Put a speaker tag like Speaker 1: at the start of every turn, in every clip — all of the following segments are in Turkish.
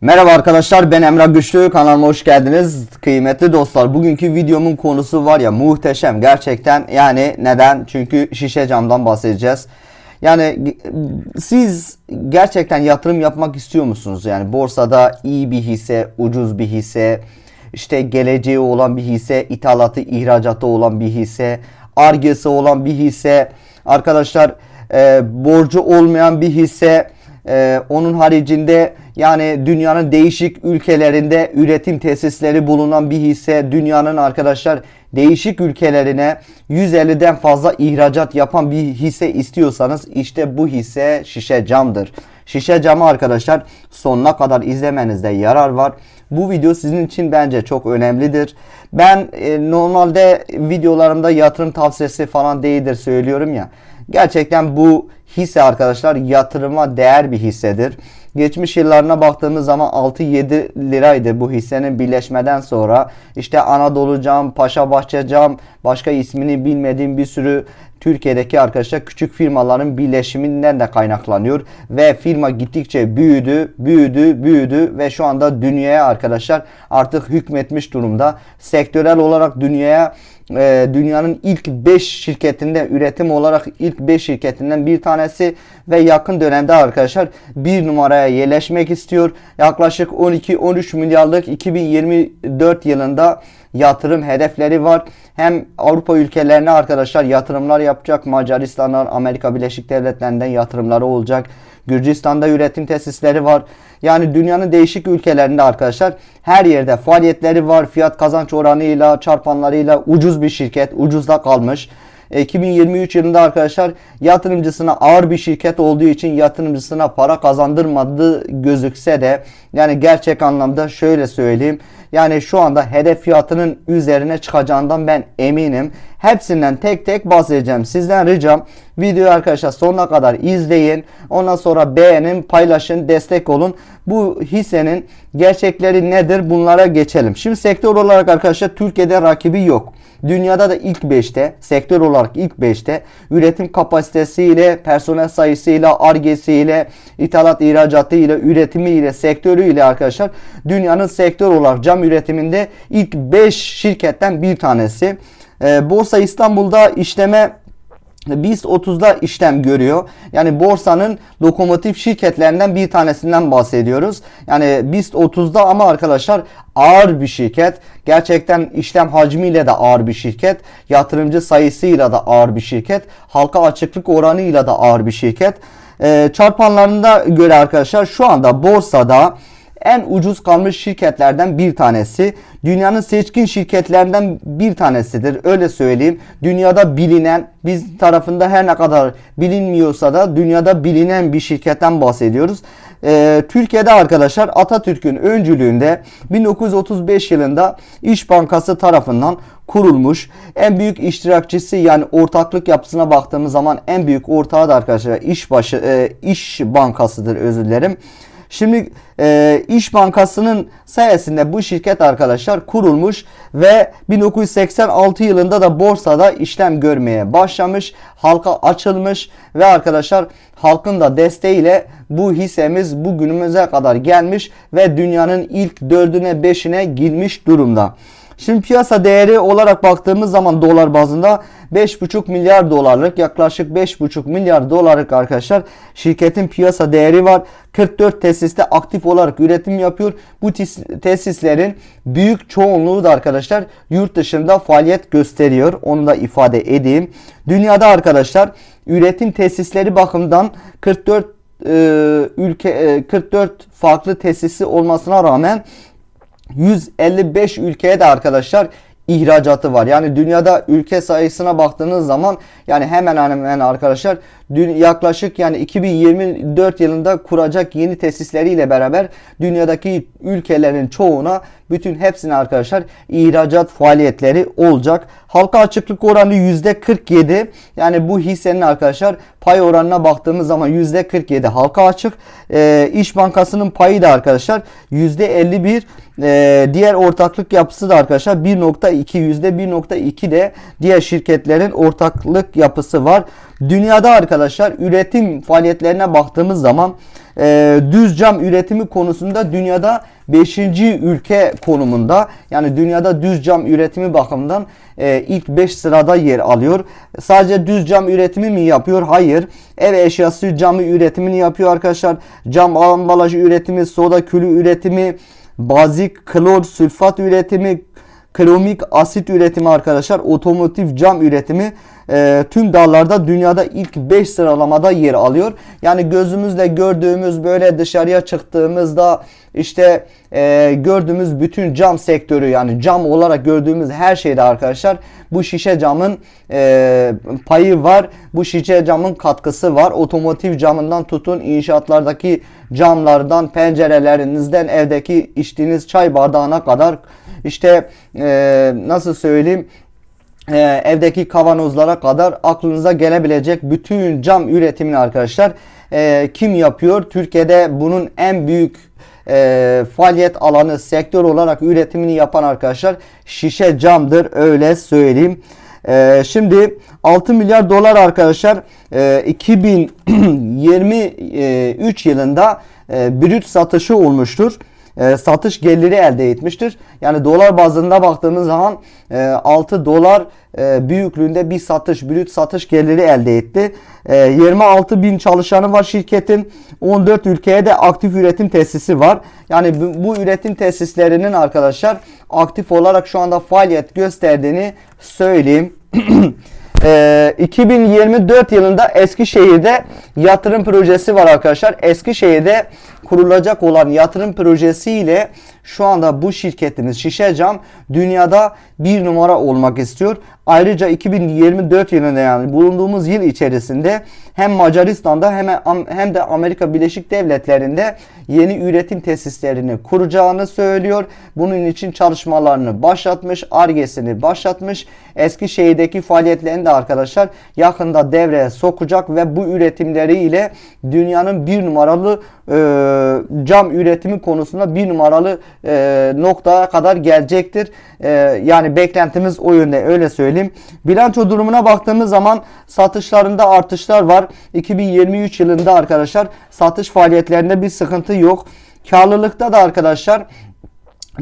Speaker 1: Merhaba arkadaşlar ben Emrah Güçlü. Kanalıma hoş geldiniz. Kıymetli dostlar bugünkü videomun konusu var ya muhteşem gerçekten. Yani neden? Çünkü şişe camdan bahsedeceğiz. Yani siz gerçekten yatırım yapmak istiyor musunuz? Yani borsada iyi bir hisse ucuz bir hisse işte geleceği olan bir hisse ithalatı ihracatı olan bir hisse argesi olan bir hisse. Arkadaşlar e, borcu olmayan bir hisse ee, onun haricinde yani dünyanın değişik ülkelerinde üretim tesisleri bulunan bir hisse dünyanın arkadaşlar değişik ülkelerine 150'den fazla ihracat yapan bir hisse istiyorsanız işte bu hisse şişe camdır. Şişe camı arkadaşlar sonuna kadar izlemenizde yarar var. Bu video sizin için bence çok önemlidir. Ben e, normalde videolarımda yatırım tavsiyesi falan değildir söylüyorum ya. Gerçekten bu hisse arkadaşlar yatırıma değer bir hissedir. Geçmiş yıllarına baktığımız zaman 6-7 liraydı bu hissenin birleşmeden sonra. İşte Anadolu Cam, Paşa Bahçe Cam, başka ismini bilmediğim bir sürü Türkiye'deki arkadaşlar küçük firmaların birleşiminden de kaynaklanıyor ve firma gittikçe büyüdü, büyüdü, büyüdü ve şu anda dünyaya arkadaşlar artık hükmetmiş durumda. Sektörel olarak dünyaya e, dünyanın ilk 5 şirketinde üretim olarak ilk 5 şirketinden bir tanesi ve yakın dönemde arkadaşlar bir numaraya yerleşmek istiyor. Yaklaşık 12-13 milyarlık 2024 yılında yatırım hedefleri var. Hem Avrupa ülkelerine arkadaşlar yatırımlar yapacak. Macaristan'dan, Amerika Birleşik Devletleri'nden yatırımları olacak. Gürcistan'da üretim tesisleri var. Yani dünyanın değişik ülkelerinde arkadaşlar her yerde faaliyetleri var. Fiyat kazanç oranıyla, çarpanlarıyla ucuz bir şirket, ucuzda kalmış. 2023 yılında arkadaşlar yatırımcısına ağır bir şirket olduğu için yatırımcısına para kazandırmadığı gözükse de yani gerçek anlamda şöyle söyleyeyim. Yani şu anda hedef fiyatının üzerine çıkacağından ben eminim. Hepsinden tek tek bahsedeceğim. Sizden ricam videoyu arkadaşlar sonuna kadar izleyin. Ondan sonra beğenin, paylaşın, destek olun. Bu hissenin gerçekleri nedir bunlara geçelim. Şimdi sektör olarak arkadaşlar Türkiye'de rakibi yok. Dünyada da ilk 5'te, sektör olarak ilk 5'te üretim kapasitesiyle, personel sayısıyla, argesiyle, ithalat ihracatı ile, üretimi sektörü ile arkadaşlar dünyanın sektör olarak cam üretiminde ilk 5 şirketten bir tanesi. Ee, Borsa İstanbul'da işleme BIST 30'da işlem görüyor. Yani borsanın lokomotif şirketlerinden bir tanesinden bahsediyoruz. Yani BIST 30'da ama arkadaşlar ağır bir şirket. Gerçekten işlem hacmiyle de ağır bir şirket. Yatırımcı sayısıyla da ağır bir şirket. Halka açıklık oranıyla da ağır bir şirket. Ee, çarpanlarında göre arkadaşlar şu anda borsada en ucuz kalmış şirketlerden bir tanesi. Dünyanın seçkin şirketlerinden bir tanesidir. Öyle söyleyeyim. Dünyada bilinen, biz tarafında her ne kadar bilinmiyorsa da dünyada bilinen bir şirketten bahsediyoruz. Ee, Türkiye'de arkadaşlar Atatürk'ün öncülüğünde 1935 yılında İş Bankası tarafından kurulmuş. En büyük iştirakçısı yani ortaklık yapısına baktığımız zaman en büyük ortağı da arkadaşlar İş Başı e, İş Bankası'dır özür dilerim. Şimdi e, İş Bankası'nın sayesinde bu şirket arkadaşlar kurulmuş ve 1986 yılında da borsada işlem görmeye başlamış. Halka açılmış ve arkadaşlar halkın da desteğiyle bu hissemiz bugünümüze kadar gelmiş ve dünyanın ilk dördüne beşine girmiş durumda. Şimdi piyasa değeri olarak baktığımız zaman dolar bazında 5,5 milyar dolarlık yaklaşık 5,5 milyar dolarlık arkadaşlar şirketin piyasa değeri var. 44 tesiste aktif olarak üretim yapıyor. Bu tesislerin büyük çoğunluğu da arkadaşlar yurt dışında faaliyet gösteriyor. Onu da ifade edeyim. Dünyada arkadaşlar üretim tesisleri bakımından 44 e, ülke e, 44 farklı tesisi olmasına rağmen 155 ülkeye de arkadaşlar ihracatı var. Yani dünyada ülke sayısına baktığınız zaman yani hemen hemen arkadaşlar yaklaşık yani 2024 yılında kuracak yeni tesisleriyle beraber dünyadaki ülkelerin çoğuna bütün hepsine arkadaşlar ihracat faaliyetleri olacak. Halka açıklık oranı %47. Yani bu hissenin arkadaşlar pay oranına baktığımız zaman %47 halka açık. Ee, İş Bankası'nın payı da arkadaşlar %51. Ee, diğer ortaklık yapısı da arkadaşlar 1.2 %1.2 de diğer şirketlerin ortaklık yapısı var. Dünyada arkadaşlar üretim faaliyetlerine baktığımız zaman e, düz cam üretimi konusunda dünyada 5. ülke konumunda. Yani dünyada düz cam üretimi bakımından e, ilk 5 sırada yer alıyor. Sadece düz cam üretimi mi yapıyor? Hayır. Ev eşyası camı üretimini yapıyor arkadaşlar. Cam ambalajı üretimi, soda külü üretimi, bazik klor sülfat üretimi, kromik asit üretimi arkadaşlar, otomotiv cam üretimi e, tüm dallarda dünyada ilk 5 sıralamada yer alıyor. Yani gözümüzle gördüğümüz böyle dışarıya çıktığımızda işte e, gördüğümüz bütün cam sektörü yani cam olarak gördüğümüz her şeyde arkadaşlar bu şişe camın e, payı var. Bu şişe camın katkısı var. Otomotiv camından tutun inşaatlardaki camlardan, pencerelerinizden, evdeki içtiğiniz çay bardağına kadar işte e, nasıl söyleyeyim e, evdeki kavanozlara kadar aklınıza gelebilecek bütün cam üretimini arkadaşlar e, kim yapıyor? Türkiye'de bunun en büyük e, faaliyet alanı sektör olarak üretimini yapan arkadaşlar şişe camdır öyle söyleyeyim. E, şimdi 6 milyar dolar arkadaşlar e, 2023 yılında e, brüt satışı olmuştur e, satış geliri elde etmiştir. Yani dolar bazında baktığımız zaman e, 6 dolar e, büyüklüğünde bir satış, brüt satış geliri elde etti. E, 26 bin çalışanı var şirketin. 14 ülkeye de aktif üretim tesisi var. Yani bu, bu üretim tesislerinin arkadaşlar aktif olarak şu anda faaliyet gösterdiğini söyleyeyim. e, 2024 yılında Eskişehir'de yatırım projesi var arkadaşlar. Eskişehir'de kurulacak olan yatırım projesiyle şu anda bu şirketimiz Şişe Cam dünyada bir numara olmak istiyor. Ayrıca 2024 yılında yani bulunduğumuz yıl içerisinde hem Macaristan'da hem, hem de Amerika Birleşik Devletleri'nde yeni üretim tesislerini kuracağını söylüyor. Bunun için çalışmalarını başlatmış, argesini başlatmış. Eskişehir'deki faaliyetlerini de arkadaşlar yakında devreye sokacak ve bu üretimleriyle dünyanın bir numaralı e, cam üretimi konusunda bir numaralı e, noktaya kadar gelecektir. E, yani beklentimiz o yönde öyle söyleyeyim. Bilanço durumuna baktığımız zaman satışlarında artışlar var. 2023 yılında arkadaşlar satış faaliyetlerinde bir sıkıntı yok. Karlılıkta da arkadaşlar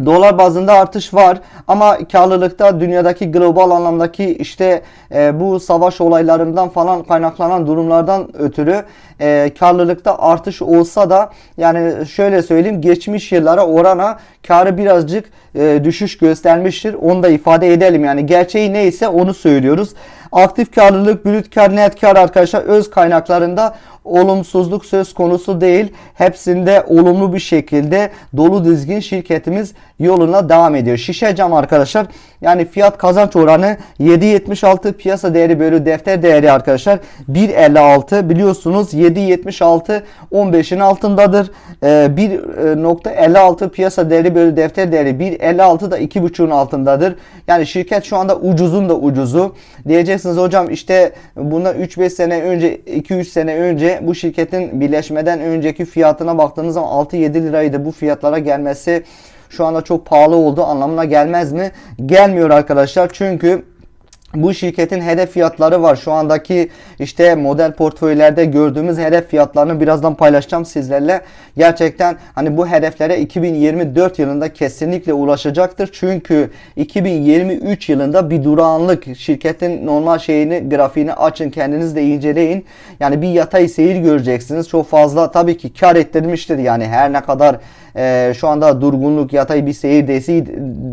Speaker 1: Dolar bazında artış var ama karlılıkta dünyadaki global anlamdaki işte e, bu savaş olaylarından falan kaynaklanan durumlardan ötürü e, karlılıkta artış olsa da yani şöyle söyleyeyim geçmiş yıllara orana karı birazcık e, düşüş göstermiştir. Onu da ifade edelim yani gerçeği neyse onu söylüyoruz. Aktif karlılık, brüt kar, net kar arkadaşlar öz kaynaklarında olumsuzluk söz konusu değil. Hepsinde olumlu bir şekilde dolu dizgin şirketimiz yoluna devam ediyor. Şişe cam arkadaşlar yani fiyat kazanç oranı 7.76 piyasa değeri bölü defter değeri arkadaşlar 1.56 biliyorsunuz 7.76 15'in altındadır. Ee, 1.56 piyasa değeri bölü defter değeri 1.56 da 2.5'un altındadır. Yani şirket şu anda ucuzun da ucuzu. Diyeceksiniz hocam işte bundan 3-5 sene önce 2-3 sene önce bu şirketin birleşmeden önceki fiyatına baktığınız zaman 6-7 liraydı bu fiyatlara gelmesi şu anda çok pahalı oldu anlamına gelmez mi? Gelmiyor arkadaşlar çünkü bu şirketin hedef fiyatları var. Şu andaki işte model portföylerde gördüğümüz hedef fiyatlarını birazdan paylaşacağım sizlerle. Gerçekten hani bu hedeflere 2024 yılında kesinlikle ulaşacaktır. Çünkü 2023 yılında bir durağanlık şirketin normal şeyini grafiğini açın kendiniz de inceleyin. Yani bir yatay seyir göreceksiniz. Çok fazla tabii ki kar ettirmiştir yani her ne kadar e, şu anda durgunluk yatay bir seyir desi,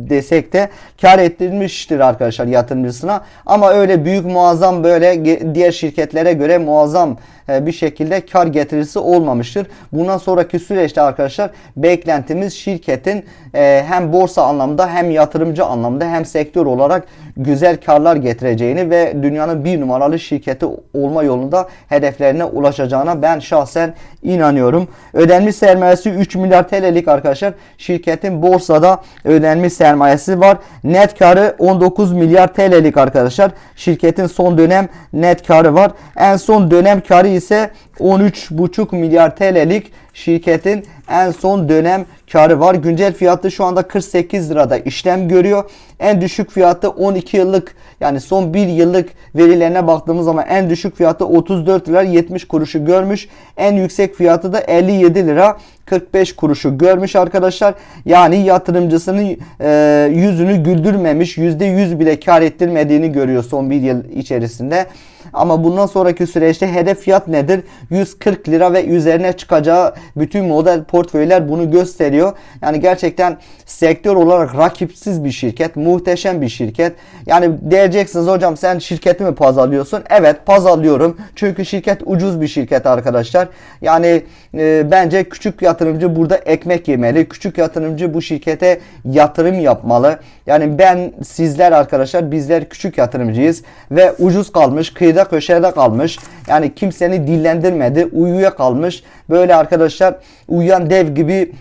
Speaker 1: desek de kar ettirmiştir arkadaşlar yatırımcısına. Ama öyle büyük muazzam böyle diğer şirketlere göre muazzam e, bir şekilde kar getirisi olmamıştır. Bundan sonraki süreçte arkadaşlar beklentimiz şirketin e, hem borsa anlamda hem yatırımcı anlamda hem sektör olarak güzel karlar getireceğini ve dünyanın bir numaralı şirketi olma yolunda hedeflerine ulaşacağına ben şahsen inanıyorum. Ödenmiş sermayesi 3 milyar TL TL'lik arkadaşlar şirketin borsada ödenmiş sermayesi var. Net karı 19 milyar TL'lik arkadaşlar. Şirketin son dönem net karı var. En son dönem karı ise 13,5 milyar TL'lik şirketin en son dönem karı var. Güncel fiyatı şu anda 48 lirada işlem görüyor. En düşük fiyatı 12 yıllık yani son 1 yıllık verilerine baktığımız zaman en düşük fiyatı 34 lira 70 kuruşu görmüş. En yüksek fiyatı da 57 lira 45 kuruşu görmüş arkadaşlar. Yani yatırımcısının e, yüzünü güldürmemiş, %100 bile kar ettirmediğini görüyor son bir yıl içerisinde. Ama bundan sonraki süreçte hedef fiyat nedir? 140 lira ve üzerine çıkacağı bütün model portföyler bunu gösteriyor. Yani gerçekten sektör olarak rakipsiz bir şirket, muhteşem bir şirket. Yani diyeceksiniz hocam sen şirketi mi pazarlıyorsun? Evet pazarlıyorum. Çünkü şirket ucuz bir şirket arkadaşlar. Yani e, bence küçük yatırımcı burada ekmek yemeli. Küçük yatırımcı bu şirkete yatırım yapmalı. Yani ben sizler arkadaşlar bizler küçük yatırımcıyız ve ucuz kalmış, kıyıda köşede kalmış. Yani kimseni dillendirmedi, uyuya kalmış. Böyle arkadaşlar uyuyan dev gibi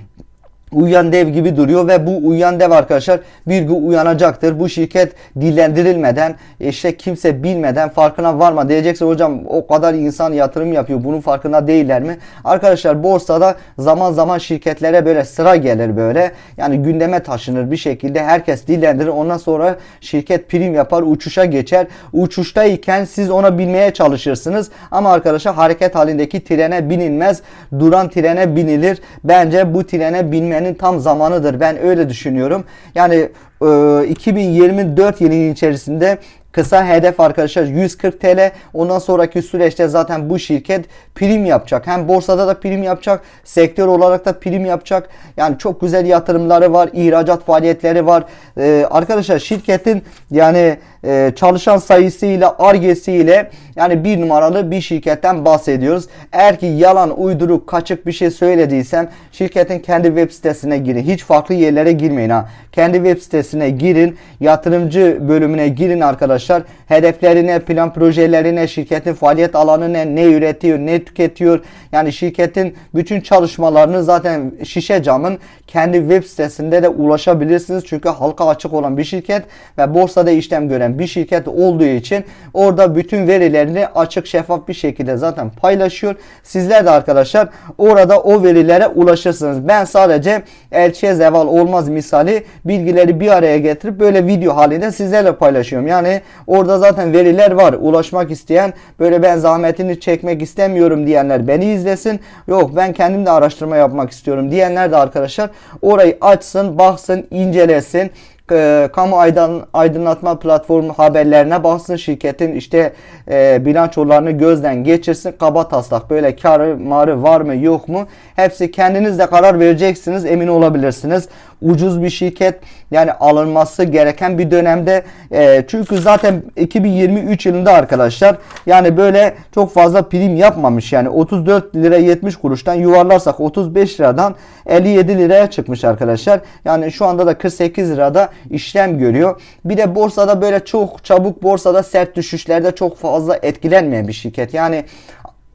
Speaker 1: uyuyan dev gibi duruyor ve bu uyuyan dev arkadaşlar bir gün uyanacaktır. Bu şirket dillendirilmeden işte kimse bilmeden farkına varma diyeceksin hocam o kadar insan yatırım yapıyor bunun farkında değiller mi? Arkadaşlar borsada zaman zaman şirketlere böyle sıra gelir böyle yani gündeme taşınır bir şekilde herkes dillendirir ondan sonra şirket prim yapar uçuşa geçer. Uçuştayken siz ona binmeye çalışırsınız ama arkadaşlar hareket halindeki trene binilmez duran trene binilir. Bence bu trene binmenin tam zamanıdır. Ben öyle düşünüyorum. Yani e, 2024 yılının içerisinde Kısa hedef arkadaşlar 140 TL. Ondan sonraki süreçte zaten bu şirket prim yapacak. Hem borsada da prim yapacak. Sektör olarak da prim yapacak. Yani çok güzel yatırımları var. ihracat faaliyetleri var. Ee, arkadaşlar şirketin yani e, çalışan sayısıyla argesiyle yani bir numaralı bir şirketten bahsediyoruz. Eğer ki yalan, uyduruk, kaçık bir şey söylediysem şirketin kendi web sitesine girin. Hiç farklı yerlere girmeyin ha. Kendi web sitesine girin. Yatırımcı bölümüne girin arkadaşlar. Hedeflerine, plan projelerine, şirketin faaliyet alanı ne, ne üretiyor, ne tüketiyor. Yani şirketin bütün çalışmalarını zaten şişe camın kendi web sitesinde de ulaşabilirsiniz. Çünkü halka açık olan bir şirket ve borsada işlem gören bir şirket olduğu için orada bütün verilerini açık şeffaf bir şekilde zaten paylaşıyor. Sizler de arkadaşlar orada o verilere ulaşırsınız. Ben sadece elçiye zeval olmaz misali bilgileri bir araya getirip böyle video halinde sizlerle paylaşıyorum. Yani orada zaten veriler var. Ulaşmak isteyen böyle ben zahmetini çekmek istemiyorum diyenler beni izlesin. Yok ben kendim de araştırma yapmak istiyorum diyenler de arkadaşlar orayı açsın, baksın, incelesin e, kamu aydın, aydınlatma platformu haberlerine baksın şirketin işte e, bilançolarını gözden geçirsin kaba taslak böyle karı marı var mı yok mu hepsi kendiniz de karar vereceksiniz emin olabilirsiniz ucuz bir şirket yani alınması gereken bir dönemde e, çünkü zaten 2023 yılında arkadaşlar yani böyle çok fazla prim yapmamış yani 34 lira 70 kuruştan yuvarlarsak 35 liradan 57 liraya çıkmış arkadaşlar yani şu anda da 48 lirada işlem görüyor. Bir de borsada böyle çok çabuk borsada sert düşüşlerde çok fazla etkilenmeyen bir şirket. Yani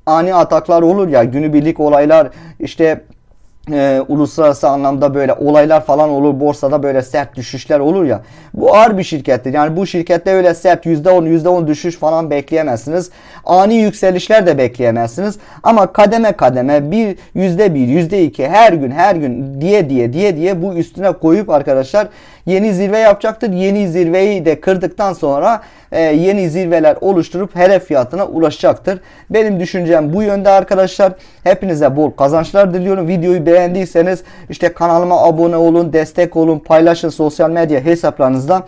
Speaker 1: ani ataklar olur ya günübirlik olaylar işte e, uluslararası anlamda böyle olaylar falan olur borsada böyle sert düşüşler olur ya. Bu ağır bir şirkettir. Yani bu şirkette öyle sert %10 %10 düşüş falan bekleyemezsiniz. Ani yükselişler de bekleyemezsiniz. Ama kademe kademe bir %1 %2 her gün her gün diye diye diye diye bu üstüne koyup arkadaşlar yeni zirve yapacaktır. Yeni zirveyi de kırdıktan sonra e, yeni zirveler oluşturup hedef fiyatına ulaşacaktır. Benim düşüncem bu yönde arkadaşlar. Hepinize bol kazançlar diliyorum. Videoyu beğen beğendiyseniz işte kanalıma abone olun, destek olun, paylaşın sosyal medya hesaplarınızda.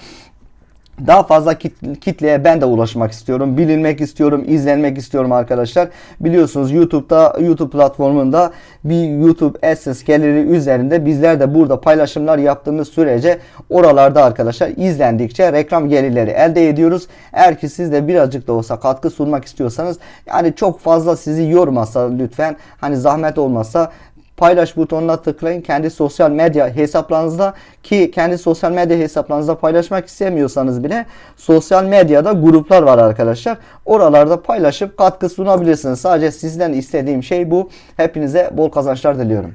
Speaker 1: Daha fazla kitleye ben de ulaşmak istiyorum. Bilinmek istiyorum, izlenmek istiyorum arkadaşlar. Biliyorsunuz YouTube'da YouTube platformunda bir YouTube AdSense geliri üzerinde bizler de burada paylaşımlar yaptığımız sürece oralarda arkadaşlar izlendikçe reklam gelirleri elde ediyoruz. Eğer ki siz de birazcık da olsa katkı sunmak istiyorsanız yani çok fazla sizi yormasa lütfen hani zahmet olmasa paylaş butonuna tıklayın. Kendi sosyal medya hesaplarınızda ki kendi sosyal medya hesaplarınızda paylaşmak istemiyorsanız bile sosyal medyada gruplar var arkadaşlar. Oralarda paylaşıp katkı sunabilirsiniz. Sadece sizden istediğim şey bu. Hepinize bol kazançlar diliyorum.